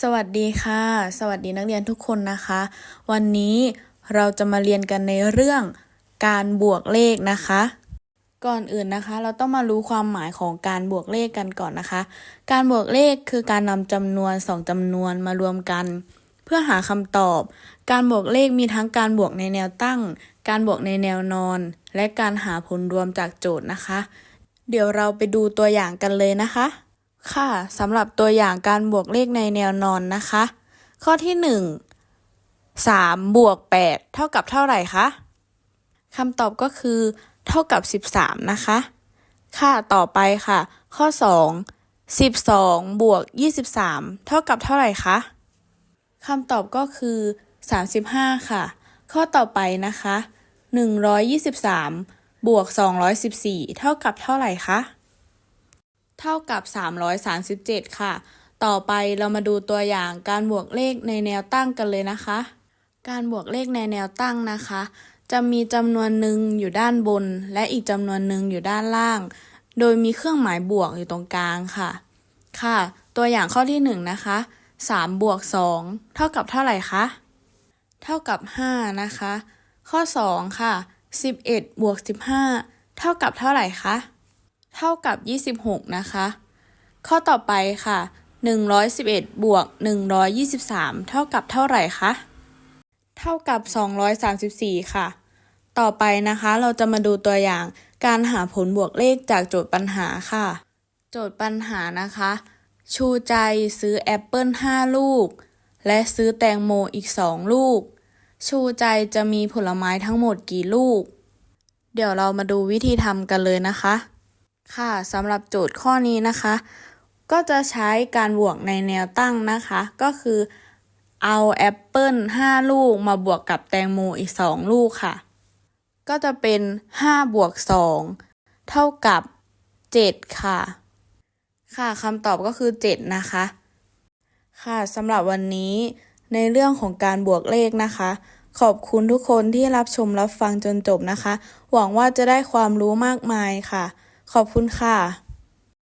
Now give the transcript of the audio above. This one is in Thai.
สวัสดีค่ะ สวัสดีนักเรียนทุกคนนะคะ วันนี้เราจะมาเรียนกันในเรื่องการบวกเลขนะคะ ก่อนอื่นนะคะ เราต้องมารู้ความหมายของการบวกเลขกันก่อนนะคะ การบวกเลขคือการนำจำนวนสองจำนวนมารวมกัน เพื่อหาคำตอบ การบวกเลขมีทั้งการบวกในแนวตั้ง การบวกในแนวนอน และการหาผลรวมจากโจทย์นะคะ เดี๋ยวเราไปดูตัวอย่างกันเลยนะคะ ค่ะสำหรับตัวอย่างการบวกเลขในแนวนอนนะคะ ข้อที่หนึ่งสามบวกแปดเท่ากับเท่าไหร่คะคำตอบก็คือ เท่ากับสิบสามนะคะ ค่ะต่อไปค่ะ ข้อสองสิบสองบวกยี่สิบสามเท่ากับเท่าไหร่คะคำตอบก็คือสามสิบห้าค่ะ ข้อต่อไปนะคะหนึ่งร้อยยี่สิบสามบวกสองร้อยสิบสี่เท่ากับเท่าไหร่คะ เท่ากับ 337 ค่ะ ต่อไปเรามาดูตัวอย่างการบวกเลขในแนวตั้งกันเลยนะคะ การบวกเลขในแนวตั้งนะคะ จะมีจำนวนหนึ่งอยู่ด้านบน และอีกจำนวนหนึ่งอยู่ด้านล่าง โดยมีเครื่องหมายบวกอยู่ตรงกลางค่ะ ค่ะ ตัวอย่างข้อที่หนึ่งนะคะ3บวก2เท่ากับเท่าไหร่คะ เท่ากับ 5 นะคะ ข้อ 2 ค่ะ 11บวก15 เท่ากับเท่าไหร่คะ เท่ากับ 26 นะคะ ข้อต่อไปค่ะ 111 บวก 123 เท่ากับเท่าไหร่คะ เท่ากับ 234 ค่ะ ต่อไปนะคะ เราจะมาดูตัวอย่างการหาผลบวกเลขจากโจทย์ปัญหาค่ะ โจทย์ปัญหานะคะ ชูใจซื้อแอปเปิล5 ลูก และซื้อแตงโมอีก 2 ลูก ชูใจจะมีผลไม้ทั้งหมดกี่ลูก เดี๋ยวเรามาดูวิธีทำกันเลยนะคะ ค่ะสำหรับโจทย์ข้อนี้นะคะ ก็จะใช้การบวกในแนวตั้งนะคะ ก็คือเอาแอปเปิล5ลูกมาบวกกับแตงโมอีก 2 ลูกค่ะ ก็จะเป็น 5 บวก 2 เท่ากับ 7 ค่ะ ค่ะคำตอบก็คือ 7 นะคะ ค่ะสำหรับวันนี้ในเรื่องของการบวกเลขนะคะ ขอบคุณทุกคนที่รับชมรับฟังจนจบนะคะ หวังว่าจะได้ความรู้มากมายค่ะ ขอบคุณค่ะ